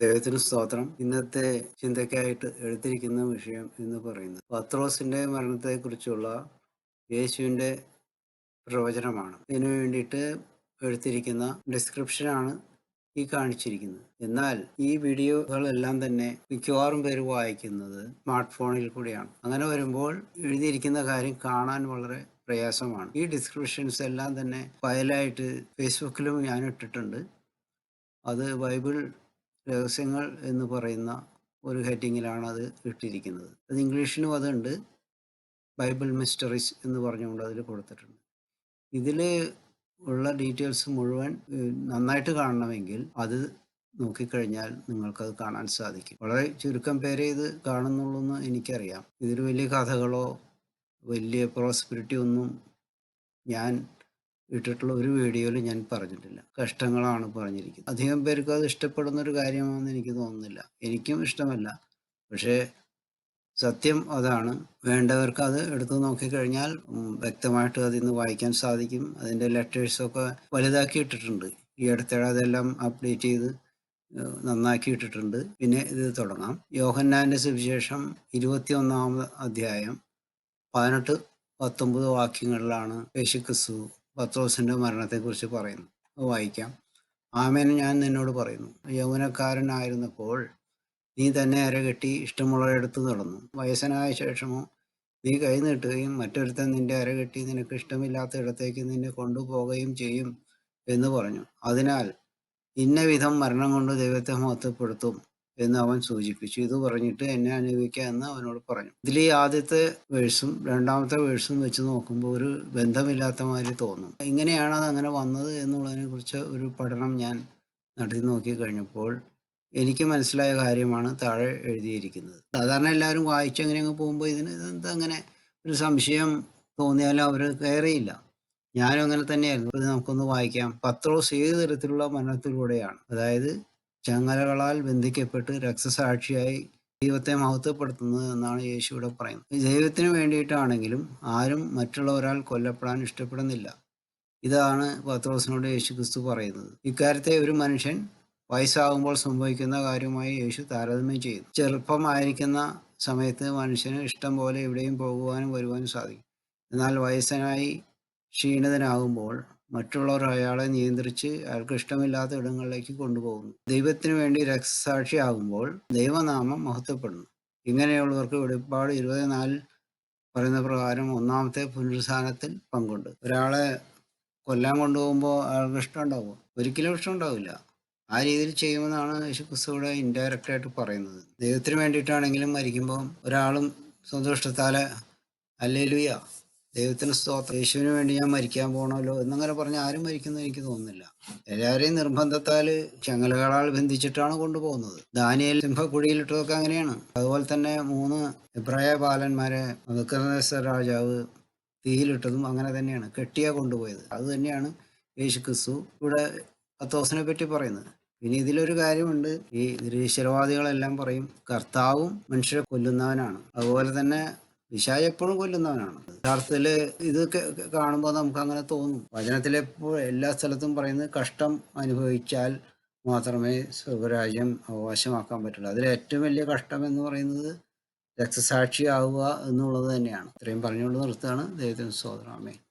ദൈവത്തിന് സ്തോത്രം. ഇന്നത്തെ ചിന്തയ്ക്കായിട്ട് എടുത്തിരിക്കുന്ന വിഷയം എന്ന് പറയുന്നത് പത്രോസിന്റെ മരണത്തെക്കുറിച്ചുള്ള യേശുവിന്റെ പ്രവചനമാണ്. ഇതിനു വേണ്ടിയിട്ട് എടുത്തിരിക്കുന്ന ഡിസ്ക്രിപ്ഷനാണ് ഈ കാണിച്ചിരിക്കുന്നത്. എന്നാൽ ഈ വീഡിയോകളെല്ലാം തന്നെ മിക്കവാറും പേര് വായിക്കുന്നത് സ്മാർട്ട് ഫോണിൽ കൂടിയാണ്. അങ്ങനെ വരുമ്പോൾ എഴുതിയിരിക്കുന്ന കാര്യം കാണാൻ വളരെ പ്രയാസമാണ്. ഈ ഡിസ്ക്രിപ്ഷൻസ് എല്ലാം തന്നെ ഫയലായിട്ട് ഫേസ്ബുക്കിലും ഞാൻ ഇട്ടിട്ടുണ്ട് അത് ബൈബിൾ രഹസ്യങ്ങൾ എന്ന് പറയുന്ന ഒരു ഹെഡിങ്ങിലാണ് അത് ഇട്ടിരിക്കുന്നത്. അത് ഇംഗ്ലീഷിലും അതുണ്ട്. ബൈബിൾ മിസ്റ്ററീസ് എന്ന് പറഞ്ഞുകൊണ്ട് അതിൽ കൊടുത്തിട്ടുണ്ട്. ഇതിൽ ഉള്ള ഡീറ്റെയിൽസ് മുഴുവൻ നന്നായിട്ട് കാണണമെങ്കിൽ അത് നോക്കിക്കഴിഞ്ഞാൽ നിങ്ങൾക്കത് കാണാൻ സാധിക്കും. വളരെ ചുരുക്കം പേരെ ഇത് കാണുന്നുള്ളൂ എന്ന് എനിക്കറിയാം. ഇതിൽ വലിയ കഥകളോ വലിയ പ്രോസ്പിരിറ്റി ഒന്നും ഞാൻ ഇട്ടിട്ടുള്ള ഒരു വീഡിയോയിൽ ഞാൻ പറഞ്ഞിട്ടില്ല. കഷ്ടങ്ങളാണ് പറഞ്ഞിരിക്കുന്നത്. അധികം പേർക്ക് അത് ഇഷ്ടപ്പെടുന്ന ഒരു കാര്യമാണെന്ന് എനിക്ക് തോന്നുന്നില്ല. എനിക്കും ഇഷ്ടമല്ല. പക്ഷേ സത്യം അതാണ്. വേണ്ടവർക്ക് അത് എടുത്തു നോക്കിക്കഴിഞ്ഞാൽ വ്യക്തമായിട്ട് അതിൽ നിന്ന് വായിക്കാൻ സാധിക്കും. അതിന്റെ ലെറ്റേഴ്സൊക്കെ വലുതാക്കി ഇട്ടിട്ടുണ്ട്. ഈ അടുത്തിടെ അതെല്ലാം അപ്ഡേറ്റ് ചെയ്ത് നന്നാക്കി ഇട്ടിട്ടുണ്ട്. പിന്നെ ഇത് തുടങ്ങാം. യോഹന്നാന്റെ സുവിശേഷം ഇരുപത്തി ഒന്നാമത് അധ്യായം പതിനെട്ട് പത്തൊമ്പത് വാക്യങ്ങളിലാണ് യേശുക്രിസ്തു പത്രോസിന്റെ മരണത്തെക്കുറിച്ച് പറയുന്നു. വായിക്കാം. ആമേൻ ഞാൻ നിന്നോട് പറയുന്നു. യൗവനക്കാരനായിരുന്നപ്പോൾ നീ തന്നെ അരകെട്ടി ഇഷ്ടമുള്ളവരെടുത്ത് നടന്നു. വയസ്സനായ ശേഷമോ നീ കൈ നീട്ടുകയും മറ്റൊരുത്തൻ നിന്റെ അരകെട്ടി നിനക്ക് ഇഷ്ടമില്ലാത്ത ഇടത്തേക്ക് നിന്നെ കൊണ്ടുപോകുകയും ചെയ്യും എന്ന് പറഞ്ഞു. അതിനാൽ ഇന്ന വിധം മരണം കൊണ്ട് ദൈവത്തെ മഹത്വപ്പെടുത്തും. എന്ന് അവൻ സൂചിപ്പിച്ചു. ഇത് പറഞ്ഞിട്ട് എന്നെ അനുഭവിക്കുക എന്ന് അവനോട് പറഞ്ഞു. ഇതിൽ ഈ ആദ്യത്തെ വേഴ്സും രണ്ടാമത്തെ വേഴ്സും വെച്ച് നോക്കുമ്പോൾ ഒരു ബന്ധമില്ലാത്ത മാതിരി തോന്നും. ഇങ്ങനെയാണ് അത് അങ്ങനെ വന്നത് എന്നുള്ളതിനെ കുറിച്ച് ഒരു പഠനം ഞാൻ നടത്തി നോക്കി കഴിഞ്ഞപ്പോൾ എനിക്ക് മനസ്സിലായ കാര്യമാണ് താഴെ എഴുതിയിരിക്കുന്നത്. സാധാരണ എല്ലാവരും വായിച്ചങ്ങനെ അങ്ങ് പോകുമ്പോൾ ഇതിന് ഇതെന്താ അങ്ങനെ ഒരു സംശയം തോന്നിയാലും അവർ കയറിയില്ല. ഞാനും അങ്ങനെ തന്നെയായിരുന്നു. നമുക്കൊന്ന് വായിക്കാം. പത്രോസ് ഏത് തരത്തിലുള്ള മരണത്തിലൂടെയാണ്? അതായത് ചങ്ങലകളാൽ ബന്ധിക്കപ്പെട്ട് രക്തസാക്ഷിയായി ദൈവത്തെ മഹത്വപ്പെടുത്തുന്നത് എന്നാണ് യേശു ഇവിടെ പറയുന്നത്. ദൈവത്തിന് വേണ്ടിയിട്ടാണെങ്കിലും ആരും മറ്റുള്ളവരാൽ കൊല്ലപ്പെടാൻ ഇഷ്ടപ്പെടുന്നില്ല. ഇതാണ് പത്രോസിനോട് യേശു ക്രിസ്തു പറയുന്നത്. ഇക്കാര്യത്തെ ഒരു മനുഷ്യൻ വയസ്സാകുമ്പോൾ സംഭവിക്കുന്ന കാര്യമായി യേശു താരതമ്യം ചെയ്യുന്നു. ചെറുപ്പമായിരിക്കുന്ന സമയത്ത് മനുഷ്യന് ഇഷ്ടം പോലെ എവിടെയും പോകുവാനും വരുവാനും സാധിക്കും. എന്നാൽ വയസ്സനായി ക്ഷീണിതനാകുമ്പോൾ മറ്റുള്ളവർ അയാളെ നിയന്ത്രിച്ച് അയാൾക്ക് ഇഷ്ടമില്ലാത്ത ഇടങ്ങളിലേക്ക് കൊണ്ടുപോകുന്നു. ദൈവത്തിന് വേണ്ടി രക്തസാക്ഷിയാകുമ്പോൾ ദൈവനാമം മഹത്വപ്പെടുന്നു. ഇങ്ങനെയുള്ളവർക്ക് വെളിപ്പാട് ഇരുപത്തിനാലിൽ പറയുന്ന പ്രകാരം ഒന്നാമത്തെ പുനരുത്ഥാനത്തിൽ പങ്കുണ്ട്. ഒരാളെ കൊല്ലാൻ കൊണ്ടുപോകുമ്പോൾ അയാൾക്ക് ഇഷ്ടം ഉണ്ടാവുമോ? ഒരിക്കലും ഇഷ്ടം ഉണ്ടാവില്ല. ആ രീതിയിൽ ചെയ്യുമെന്നാണ് യേശുക്രിസ്തുവിടെ ഇൻഡയറക്റ്റ് ആയിട്ട് പറയുന്നത്. ദൈവത്തിന് വേണ്ടിയിട്ടാണെങ്കിലും മരിക്കുമ്പോൾ ഒരാളും സന്തോഷത്താലെ അല്ലേലുയ ദൈവത്തിന് സ്തോത്രം. യേശുവിന് വേണ്ടി ഞാൻ മരിക്കാൻ പോകണമല്ലോ എന്നങ്ങനെ പറഞ്ഞ് ആരും മരിക്കുന്നത് എനിക്ക് തോന്നുന്നില്ല. എല്ലാവരെയും നിർബന്ധത്താൽ ചങ്ങലകളാൽ ബന്ധിച്ചിട്ടാണ് കൊണ്ടുപോകുന്നത്. ദാനിയൽ സിംഹക്കുഴിയിലിട്ടതൊക്കെ അങ്ങനെയാണ്. അതുപോലെ തന്നെ മൂന്ന് എബ്രായ ബാലന്മാരെ മധുക്കർണേശ്വര രാജാവ് തീയിലിട്ടതും അങ്ങനെ തന്നെയാണ്. കെട്ടിയാ കൊണ്ടുപോയത്. അത് തന്നെയാണ് യേശു ക്രിസ്തു ഇവിടെ പത്തോസിനെ പറ്റി പറയുന്നത്. പിന്നെ ഇതിലൊരു കാര്യമുണ്ട്. ഈ നിരീശ്വരവാദികളെല്ലാം പറയും കർത്താവും മനുഷ്യരെ കൊല്ലുന്നവനാണ്. അതുപോലെ തന്നെ വിശായ എപ്പോഴും കൊല്ലുന്നവനാണ്. യഥാർത്ഥത്തിൽ ഇത് കാണുമ്പോൾ നമുക്ക് അങ്ങനെ തോന്നും. വചനത്തിലെപ്പോൾ എല്ലാ സ്ഥലത്തും പറയുന്നത് കഷ്ടം അനുഭവിച്ചാൽ മാത്രമേ സ്വർഗരാജ്യം അവകാശമാക്കാൻ പറ്റുള്ളൂ. അതിൽ ഏറ്റവും വലിയ കഷ്ടം എന്ന് പറയുന്നത് രക്തസാക്ഷിയാവുക എന്നുള്ളത് തന്നെയാണ്. ഇത്രയും പറഞ്ഞുകൊണ്ട് നിർത്തുകയാണ്. ദൈവത്തിന് സോദരാമേ